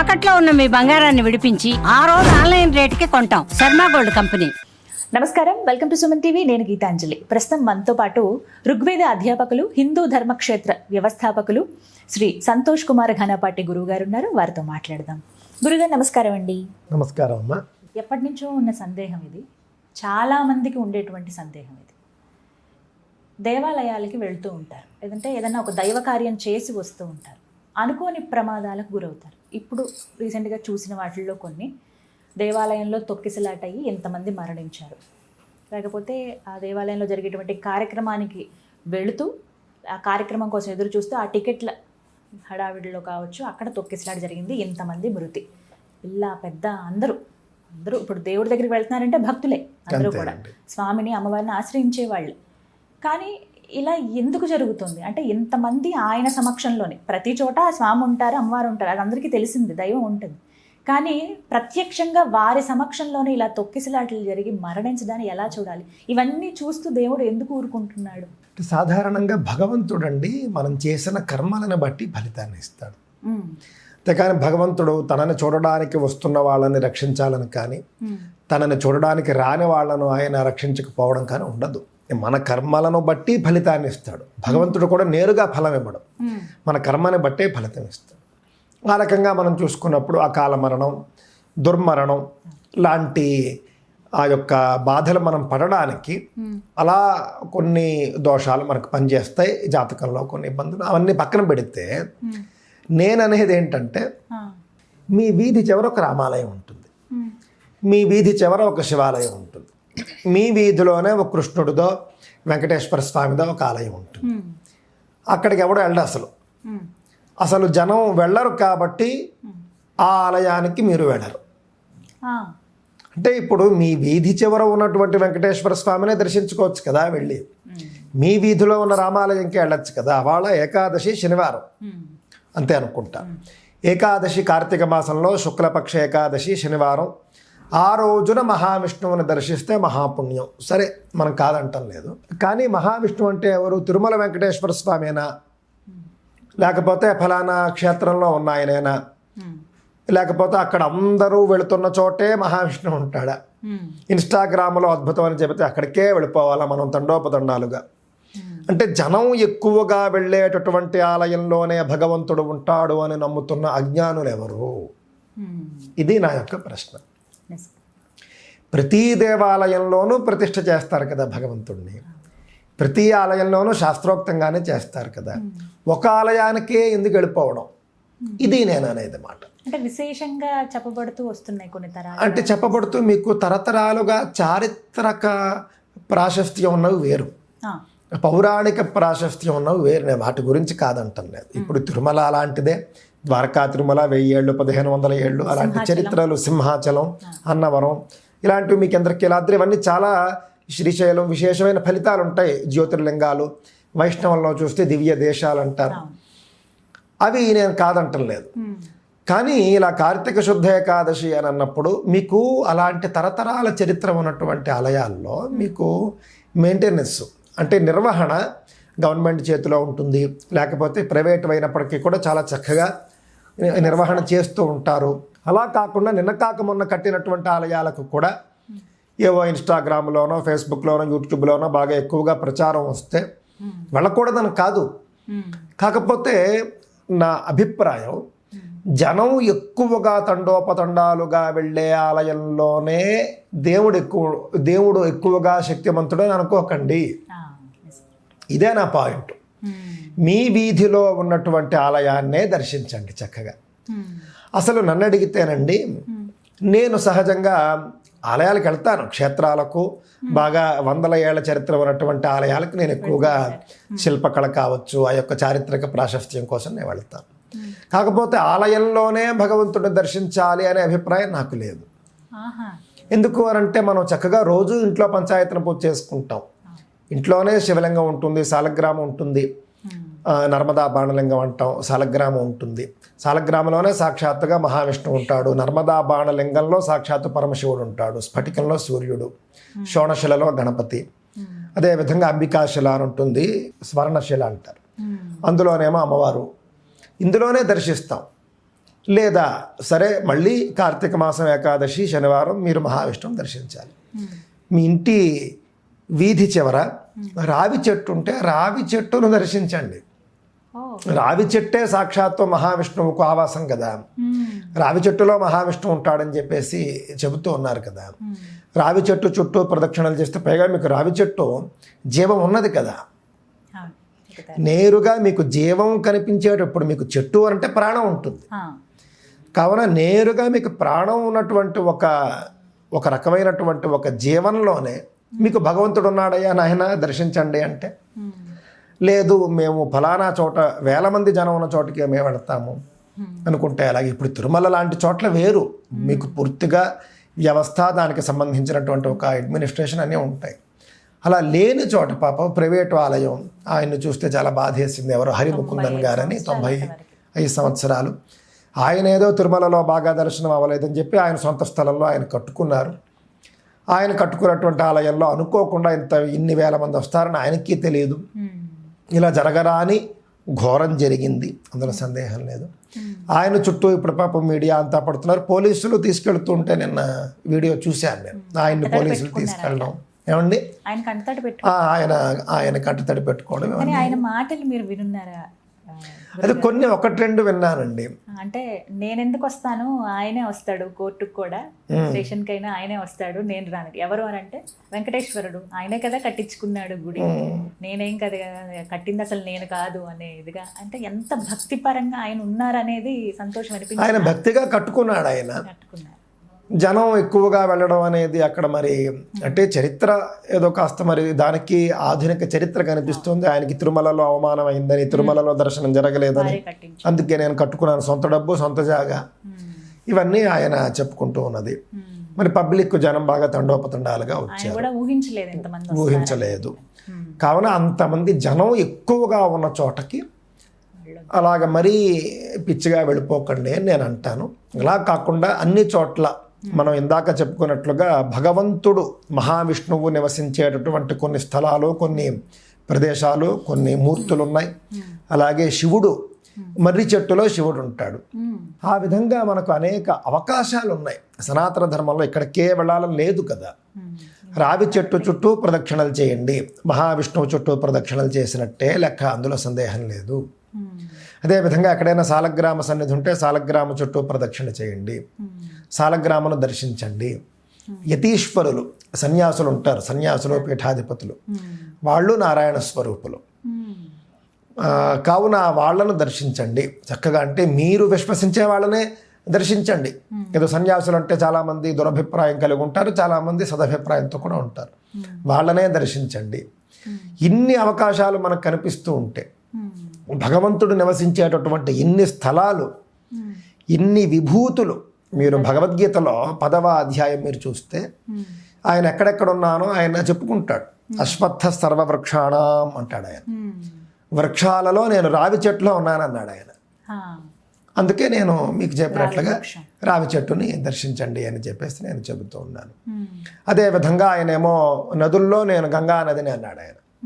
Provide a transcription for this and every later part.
తాకట్లో ఉన్న మీ బంగారాన్ని విడిపించి ఆ రోజు ఆన్లైన్ రేటుకి కొంటాం. Sharma gold company. నమస్కారం. Welcome to Suman TV. నేను గీతాంజలి. ప్రస్తుతం మనతో పాటు ఋగ్వేద అధ్యాపకులు హిందూ ధర్మక్షేత్ర వ్యవస్థాపకులు శ్రీ సంతోష్ కుమార్ ఘనపాటి గురువు గారు ఉన్నారు. వారితో మాట్లాడదాం. గురుగారు నమస్కారం అండి. నమస్కారం అమ్మా. ఎప్పటి నుంచో ఉన్న సందేహం ఇది. చాలా మందికి ఉండేటువంటి సందేహం ఇది. దేవాలయాలకి వెళ్తూ ఉంటారు. లేదంటే ఏదైనా ఒక దైవ కార్యం చేసి వస్తూ ఉంటారు. అనుకోని ప్రమాదాలకు గురవుతారు. ఇప్పుడు రీసెంట్గా చూసిన వాటిల్లో కొన్ని దేవాలయంలో తొక్కిసలాట అయ్యి ఎంతమంది మరణించారు. లేకపోతే ఆ దేవాలయంలో జరిగేటువంటి కార్యక్రమానికి వెళుతూ ఆ కార్యక్రమం కోసం ఎదురు చూస్తూ ఆ టికెట్ల హడావిడిలో కావచ్చు అక్కడ తొక్కిసలాట జరిగింది ఎంతమంది మృతి. ఇలా పెద్ద అందరూ అందరూ ఇప్పుడు దేవుడి దగ్గరికి వెళ్తున్నారంటే భక్తులే అందరూ కూడా. స్వామిని అమ్మవారిని ఆశ్రయించే వాళ్ళు కానీ ఇలా ఎందుకు జరుగుతుంది? అంటే ఎంతమంది ఆయన సమక్షంలోనే. ప్రతి చోట స్వామి ఉంటారు అమ్మవారు ఉంటారు అది అందరికీ తెలిసింది దైవం ఉంటుంది. కానీ ప్రత్యక్షంగా వారి సమక్షంలోనే ఇలా తొక్కిసలాటలు జరిగి మరణించడాన్ని ఎలా చూడాలి? ఇవన్నీ చూస్తూ దేవుడు ఎందుకు ఊరుకుంటున్నాడు? సాధారణంగా భగవంతుడండి మనం చేసిన కర్మలను బట్టి ఫలితాన్ని ఇస్తాడు. అంతేకాని భగవంతుడు తనని చూడడానికి వస్తున్న వాళ్ళని రక్షించాలని కానీ తనని చూడడానికి రాని వాళ్ళను ఆయన రక్షించకపోవడం కానీ ఉండదు. మన కర్మలను బట్టి ఫలితాన్ని ఇస్తాడు. భగవంతుడు కూడా నేరుగా ఫలం ఇవ్వడం. మన కర్మని బట్టే ఫలితం ఇస్తాడు. ఆ రకంగా మనం చూసుకున్నప్పుడు అకాల మరణం దుర్మరణం లాంటి ఆ యొక్క బాధలు మనం పడడానికి అలా కొన్ని దోషాలు మనకు పనిచేస్తాయి. జాతకంలో కొన్ని ఇబ్బందులు అవన్నీ పక్కన పెడితే నేననేది ఏంటంటే మీ వీధి చివర ఒక రామాలయం ఉంటుంది. మీ వీధి చివర ఒక శివాలయం ఉంటుంది. మీ వీధిలోనే ఒక కృష్ణుడిదో వెంకటేశ్వర స్వామిదో ఒక ఆలయం ఉంటుంది. అక్కడికి ఎవడో వెళ్ళడు అసలు. అసలు జనం వెళ్ళరు కాబట్టి ఆ ఆలయానికి మీరు వెళ్ళరు. అంటే ఇప్పుడు మీ వీధి చివర ఉన్నటువంటి వెంకటేశ్వర స్వామినే దర్శించుకోవచ్చు కదా వెళ్ళి. మీ వీధిలో ఉన్న రామాలయంకి వెళ్ళొచ్చు కదా వాళ్ళ ఏకాదశి శనివారం. అంతే అనుకుంటా. ఏకాదశి కార్తీక మాసంలో శుక్లపక్ష ఏకాదశి శనివారం. ఆ రోజున మహావిష్ణువుని దర్శిస్తే మహాపుణ్యం. సరే మనం కాదంటం లేదు. కానీ మహావిష్ణువు అంటే ఎవరు? తిరుమల వెంకటేశ్వర స్వామినా? లేకపోతే ఫలానా క్షేత్రంలో ఉన్నాయనేనా లేకపోతే అక్కడ అందరూ వెళుతున్న చోటే మహావిష్ణువు ఉంటాడా? ఇన్స్టాగ్రామ్లో అద్భుతం అని చెబితే అక్కడికే వెళ్ళిపోవాలా మనం తండోపదండాలుగా అంటే జనం ఎక్కువగా వెళ్ళేటటువంటి ఆలయంలోనే భగవంతుడు ఉంటాడు అని నమ్ముతున్న అజ్ఞానులు ఎవరు ఇది నా యొక్క ప్రశ్న. ప్రతి దేవాలయంలోనూ ప్రతిష్ఠ చేస్తారు కదా భగవంతుడిని ప్రతి ఆలయంలోనూ శాస్త్రోక్తంగానే చేస్తారు కదా. ఒక ఆలయానికే ఎందుకు వెళ్ళిపోవడం? ఇది నేను అనేది మాట. అంటే విశేషంగా చెప్పబడుతూ వస్తున్నాయి కొన్ని తరాలు. అంటే చెప్పబడుతూ మీకు తరతరాలుగా చారిత్రక ప్రాశస్త్యం ఉన్నవి వేరు. పౌరాణిక ప్రాశస్త్యం ఉన్నవి వేరు. నేను వాటి గురించి కాదంటం లేదు ఇప్పుడు తిరుమల అలాంటిదే ద్వారకా తిరుమల వెయ్యి ఏళ్ళు పదిహేను వందల ఏళ్ళు అలాంటి చరిత్రలు సింహాచలం అన్నవరం ఇలాంటివి మీకు ఇంద్రకీలాద్రి ఇవన్నీ చాలా శ్రీశైలం విశేషమైన ఫలితాలు ఉంటాయి. జ్యోతిర్లింగాలు వైష్ణవంలో చూస్తే దివ్య దేశాలు అంటారు. అవి నేను కాదంటం లేదు. కానీ ఇలా కార్తీక శుద్ధ ఏకాదశి అని అన్నప్పుడు మీకు అలాంటి తరతరాల చరిత్ర ఉన్నటువంటి ఆలయాల్లో మీకు మెయింటెనెన్స్ అంటే నిర్వహణ గవర్నమెంట్ చేతిలో ఉంటుంది. లేకపోతే ప్రైవేట్ అయినప్పటికీ కూడా చాలా చక్కగా నిర్వహణ చేస్తూ ఉంటారు. అలా కాకుండా నిన్న కాక మొన్న కట్టినటువంటి ఆలయాలకు కూడా ఏవో ఇన్స్టాగ్రామ్లోనో ఫేస్బుక్లోనో యూట్యూబ్లోనో బాగా ఎక్కువగా ప్రచారం వస్తే వెళ్ళకూడదని కాదు. కాకపోతే నా అభిప్రాయం జనం ఎక్కువగా తండోపతండాలుగా వెళ్ళే ఆలయంలోనే దేవుడు ఎక్కువ దేవుడు ఎక్కువగా శక్తిమంతుడు అని అనుకోకండి. ఇదే నా పాయింట్. ఉమ్, మీ వీధిలో ఉన్నటువంటి ఆలయాన్నే దర్శించండి చక్కగా. ఉమ్, అసలు నన్ను అడిగితేనండి నేను సహజంగా ఆలయాలకు వెళ్తాను క్షేత్రాలకు. బాగా వందల ఏళ్ళ చరిత్ర ఉన్నటువంటి ఆలయాలకు నేను ఎక్కువగా శిల్పకళ కావచ్చు ఆ యొక్క చారిత్రక ప్రాశస్త్యం కోసం నేను వెళ్తాను. కాకపోతే ఆలయంలోనే భగవంతుడిని దర్శించాలి అనే అభిప్రాయం నాకు లేదు. ఎందుకు అని అంటే మనం చక్కగా రోజు ఇంట్లో పంచాయతన పూజ చేసుకుంటాం. ఇంట్లోనే శివలింగం ఉంటుంది సాలగ్రామం ఉంటుంది. నర్మదా బాణలింగం అంటాం సాలగ్రామం ఉంటుంది. సాలగ్రామంలోనే సాక్షాత్తుగా మహావిష్ణువు ఉంటాడు. నర్మదా బాణలింగంలో సాక్షాత్తు పరమశివుడు ఉంటాడు. స్ఫటికంలో సూర్యుడు షోణశిలలో గణపతి. అదేవిధంగా అంబికాశిల అని ఉంటుంది స్వర్ణశిల అంటారు. అందులోనేమో అమ్మవారు. ఇందులోనే దర్శిస్తాం. లేదా సరే మళ్ళీ కార్తీక మాసం ఏకాదశి శనివారం మీరు మహావిష్ణువుని దర్శించాలి. మీ ఇంటి వీధి చివర రావి చెట్టు ఉంటే రావి చెట్టును దర్శించండి. రావి చెట్టే సాక్షాత్తు మహావిష్ణువుకు ఆవాసం కదా. రావి చెట్టులో మహావిష్ణువు ఉంటాడని చెప్పేసి చెబుతూ ఉన్నారు కదా రావి చెట్టు చుట్టూ ప్రదక్షిణలు చేస్తే పైగా మీకు రావి చెట్టు జీవం ఉన్నది కదా. నేరుగా మీకు జీవం కనిపించేటప్పుడు మీకు చెట్టు అంటే ప్రాణం ఉంటుంది. కావున నేరుగా మీకు ప్రాణం ఉన్నటువంటి ఒక ఒక రకమైనటువంటి ఒక జీవనంలోనే మీకు భగవంతుడు ఉన్నాడయ్యా నాయన దర్శించండి అంటే. లేదు మేము ఫలానా చోట వేల మంది జనం ఉన్న చోటికి మేము వెళతాము. అనుకుంటే అలాగే. ఇప్పుడు తిరుమల లాంటి చోట్ల వేరు. మీకు పూర్తిగా వ్యవస్థ దానికి సంబంధించినటువంటి ఒక అడ్మినిస్ట్రేషన్ అన్నీ ఉంటాయి. అలా లేని చోట పాప ప్రైవేటు ఆలయం ఆయన్ని చూస్తే చాలా బాధేసింది. ఎవరు హరిముకుందన్ గారని తొంభై ఐదు సంవత్సరాలు. ఆయన ఏదో తిరుమలలో బాగా దర్శనం అవ్వలేదని చెప్పి ఆయన సొంత స్థలంలో ఆయన కట్టుకున్నారు. ఆయన కట్టుకున్నటువంటి ఆలయంలో అనుకోకుండా ఇంత ఇన్ని వేల మంది వస్తారని ఆయనకి తెలియదు. ఇలా జరగరాని ఘోరం జరిగింది. అందులో సందేహం లేదు. ఆయన చుట్టూ ఇప్పుడు పాపం మీడియా అంతా పడుతున్నారు. పోలీసులు తీసుకెళ్తుంటే నిన్న వీడియో చూశాను నేను. ఆయన్ని పోలీసులు తీసుకెళ్ళడం. ఏమండి? ఆయన కంటతడి ఆయన ఆయన కట్టుతడి పెట్టుకోవడం ఆయన మాటలు మీరు వినున్నారా? అది కొన్ని ఒకటి రెండు విన్నానండి. అంటే నేను ఎందుకు వస్తాను? ఆయనే వస్తాడు కోర్టుకు కూడా. స్టేషన్ కైనా ఆయనే వస్తాడు. నేను రాను. ఎవరు అని అంటే వెంకటేశ్వరుడు. ఆయనే కదా కట్టించుకున్నాడు గుడి. నేనేం కదా కట్టింది అసలు నేను కాదు అనే ఇదిగా. అంటే ఎంత భక్తి పరంగా ఆయన ఉన్నారనేది సంతోషం అనిపించి ఆయన భక్తిగా కట్టుకున్నాడు ఆయన. కట్టుకున్నారు. జనం ఎక్కువగా వెళ్ళడం అనేది అక్కడ మరి అంటే చరిత్ర ఏదో కాస్త మరి దానికి ఆధునిక చరిత్ర కనిపిస్తుంది. ఆయనకి తిరుమలలో అవమానం అయిందని తిరుమలలో దర్శనం జరగలేదని. అందుకే నేను కట్టుకున్నాను. సొంత డబ్బు సొంత జాగా. ఇవన్నీ ఆయన చెప్పుకుంటూ ఉన్నది. మరి పబ్లిక్ జనం బాగా తండోపతండాలుగా వచ్చారు. ఊహించలేదు. కావున అంతమంది జనం ఎక్కువగా ఉన్న చోటకి. అలాగ మరీ పిచ్చిగా వెళ్ళిపోకండి అని నేను అంటాను. అలా కాకుండా అన్ని చోట్ల మనం ఇందాక చెప్పుకున్నట్లుగా భగవంతుడు మహావిష్ణువు నివసించేటటువంటి కొన్ని స్థలాలు కొన్ని ప్రదేశాలు కొన్ని మూర్తులు ఉన్నాయి అలాగే శివుడు మర్రి చెట్టులో శివుడు ఉంటాడు. ఆ విధంగా మనకు అనేక అవకాశాలు ఉన్నాయి సనాతన ధర్మంలో ఇక్కడికే వెళ్ళాలని లేదు కదా. రావి చెట్టు చుట్టూ ప్రదక్షిణలు చేయండి. మహావిష్ణువు చుట్టూ ప్రదక్షిణలు చేసినట్టే లెక్క అందులో సందేహం లేదు. అదేవిధంగా ఎక్కడైనా సాలగ్రామ సన్నిధి ఉంటే సాలగ్రామ చుట్టూ ప్రదక్షిణ చేయండి. సాలగ్రామను దర్శించండి. యతీశ్వరులు సన్యాసులు ఉంటారు సన్యాసులు పీఠాధిపతులు. వాళ్ళు నారాయణ స్వరూపులు. ఆ, కావున వాళ్ళను దర్శించండి. చక్కగా అంటే మీరు విశ్వసించే వాళ్ళనే దర్శించండి. ఏదో సన్యాసులు అంటే చాలామంది దురభిప్రాయం కలిగి ఉంటారు చాలామంది సదభిప్రాయంతో కూడా ఉంటారు. వాళ్ళనే దర్శించండి. ఇన్ని అవకాశాలు మనకు కనిపిస్తూ ఉంటే. భగవంతుడు నివసించేటటువంటి ఇన్ని స్థలాలు. ఇన్ని విభూతులు మీరు భగవద్గీతలో పదవ అధ్యాయం మీరు చూస్తే. ఆయన ఎక్కడెక్కడ ఉన్నానో ఆయన చెప్పుకుంటాడు అశ్వత్థ సర్వవృక్షాణం అంటాడు ఆయన. వృక్షాలలో నేను రావి చెట్టులో ఉన్నానన్నాడు ఆయన. అందుకే నేను మీకు చెప్పినట్లుగా. రావి చెట్టుని దర్శించండి అని చెప్పేసి నేను చెబుతూ ఉన్నాను. అదేవిధంగా ఆయన ఏమో నదుల్లో నేను గంగా నదిని అన్నాడు ఆయన.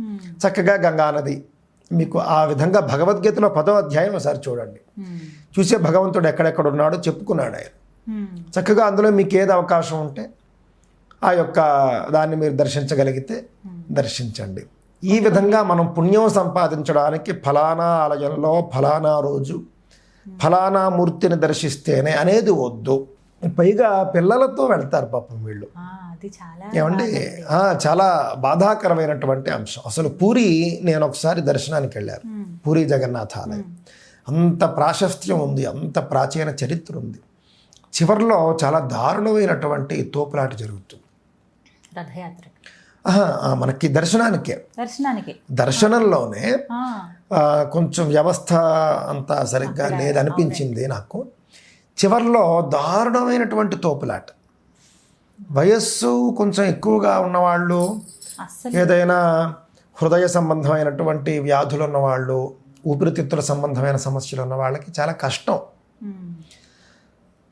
చక్కగా గంగా నది మీకు ఆ విధంగా భగవద్గీతలో పదో అధ్యాయం ఒకసారి చూడండి. చూసే భగవంతుడు ఎక్కడెక్కడ ఉన్నాడో చెప్పుకున్నాడు ఆయన. చక్కగా అందులో మీకు ఏది అవకాశం ఉంటే ఆ యొక్క దాన్ని మీరు దర్శించగలిగితే దర్శించండి. ఈ విధంగా మనం పుణ్యం సంపాదించడానికి ఫలానా ఆలయంలో ఫలానా రోజు ఫలానా మూర్తిని దర్శిస్తేనే అనేది వద్దు. పైగా పిల్లలతో వెళ్తారు పాపం వీళ్ళు. ఏమండి? చాలా బాధాకరమైనటువంటి అంశం. అసలు పూరి నేను ఒకసారి దర్శనానికి వెళ్ళాను. పూరి జగన్నాథ ఆలయం. అంత ప్రాశస్త్యం ఉంది అంత ప్రాచీన చరిత్ర ఉంది. చివరిలో చాలా దారుణమైనటువంటి తోపులాట జరుగుతుంది. రథయాత్ర. మనకి దర్శనానికే. దర్శనానికి. దర్శనంలోనే కొంచెం వ్యవస్థ అంతా సరిగ్గా లేదనిపించింది నాకు. చివర్లో దారుణమైనటువంటి తోపులాట. వయస్సు కొంచెం ఎక్కువగా ఉన్నవాళ్ళు ఏదైనా హృదయ సంబంధమైనటువంటి వ్యాధులు ఉన్నవాళ్ళు ఊపిరితిత్తుల సంబంధమైన సమస్యలు ఉన్న వాళ్ళకి చాలా కష్టం.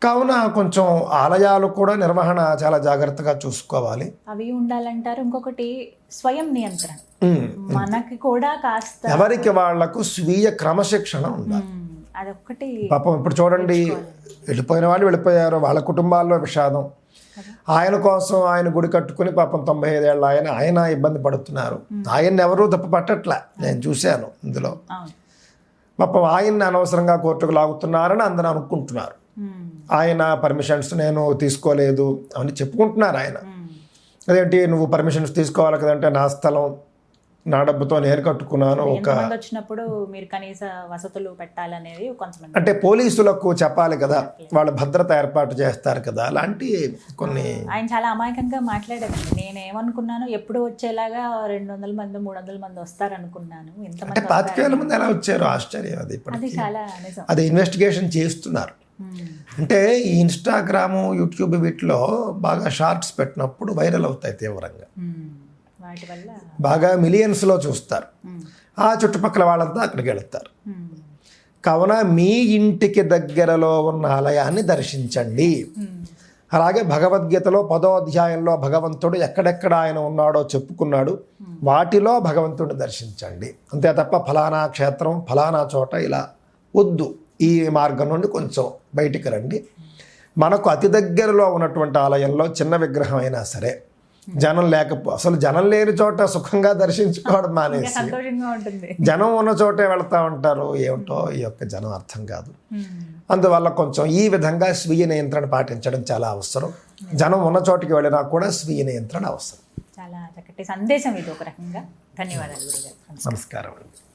కావున కొంచెం ఆలయాలు కూడా నిర్వహణ చాలా జాగ్రత్తగా చూసుకోవాలి. అవి ఉండాలంటారు. ఇంకొకటి స్వయం నియంత్రణ. మనకి కూడా కాస్త ఎవరికి వాళ్ళకు స్వీయ క్రమశిక్షణ ఉండాలి. మ్మ్. అదొక్కటి పాపం ఇప్పుడు చూడండి వెళ్ళిపోయిన వాళ్ళు వెళ్ళిపోయారు వాళ్ళ కుటుంబాల్లో విషాదం. ఆయన కోసం ఆయన గుడి కట్టుకుని పాపం తొంభై ఐదేళ్ళ ఆయన ఆయన ఇబ్బంది పడుతున్నారు. ఆయన్ని ఎవరూ తప్పు పట్టట్లే. నేను చూశాను ఇందులో. పాపం ఆయన్ని అనవసరంగా కోర్టుకు లాగుతున్నారని అందరూ అనుకుంటున్నారు. ఆయన పర్మిషన్స్ నేను తీసుకోలేదు అని చెప్పుకుంటున్నారు ఆయన. అదేంటి నువ్వు పర్మిషన్స్ తీసుకోవాలి కదంటే నా స్థలం నా డబ్బుతో నేను కట్టుకున్నాను. ఒక వచ్చినప్పుడు మీరు కనీస వసతులు పెట్టాలనేది కొంతమంది అంటే పోలీసులకు చెప్పాలి కదా వాళ్ళు భద్రత ఏర్పాటు చేస్తారు కదా అలాంటి కొన్ని ఆయన చాలా అమాయకంగా మాట్లాడారండి నేను ఏమనుకున్నాను ఎప్పుడు వచ్చేలాగా రెండు వందల మంది మూడు వందల మంది వస్తారు అనుకున్నాను అంటే ఎంతమంది పాతిక వేల మంది ఎలా వచ్చారు ఆశ్చర్యం అది అది ఇప్పటికి చాలా అది ఇన్వెస్టిగేషన్ చేస్తున్నారు. అంటే ఈ ఇన్స్టాగ్రాము యూట్యూబ్ వీటిలో బాగా షార్ట్స్ పెట్టినప్పుడు వైరల్ అవుతాయి తీవ్రంగా. బాగా మిలియన్స్లో చూస్తారు. ఆ చుట్టుపక్కల వాళ్ళంతా అక్కడికి వెళతారు. కావున మీ ఇంటికి దగ్గరలో ఉన్న ఆలయాన్ని దర్శించండి. అలాగే భగవద్గీతలో పదో అధ్యాయంలో భగవంతుడు ఎక్కడెక్కడ ఆయన ఉన్నాడో చెప్పుకున్నాడు. వాటిలో భగవంతుడిని దర్శించండి. అంతే తప్ప ఫలానా క్షేత్రం ఫలానా చోట ఇలా వద్దు. ఈ మార్గం నుండి కొంచెం బయటికి రండి. మనకు అతి దగ్గరలో ఉన్నటువంటి ఆలయంలో చిన్న విగ్రహం అయినా సరే జనం లేకపో అసలు జనం లేని చోట సుఖంగా దర్శించుకోవడం మానేసి జనం ఉన్న చోటే వెళ్తా ఉంటారు. ఏమిటో ఈ యొక్క జనం అర్థం కాదు. అందువల్ల కొంచెం ఈ విధంగా స్వీయ నియంత్రణ పాటించడం చాలా అవసరం. జనం ఉన్న చోటికి వెళ్ళినా కూడా స్వీయ నియంత్రణ అవసరం. చాలా చక్కటి సందేశం ఇది ఒక రకంగా. ధన్యవాదాలు నమస్కారం అండి.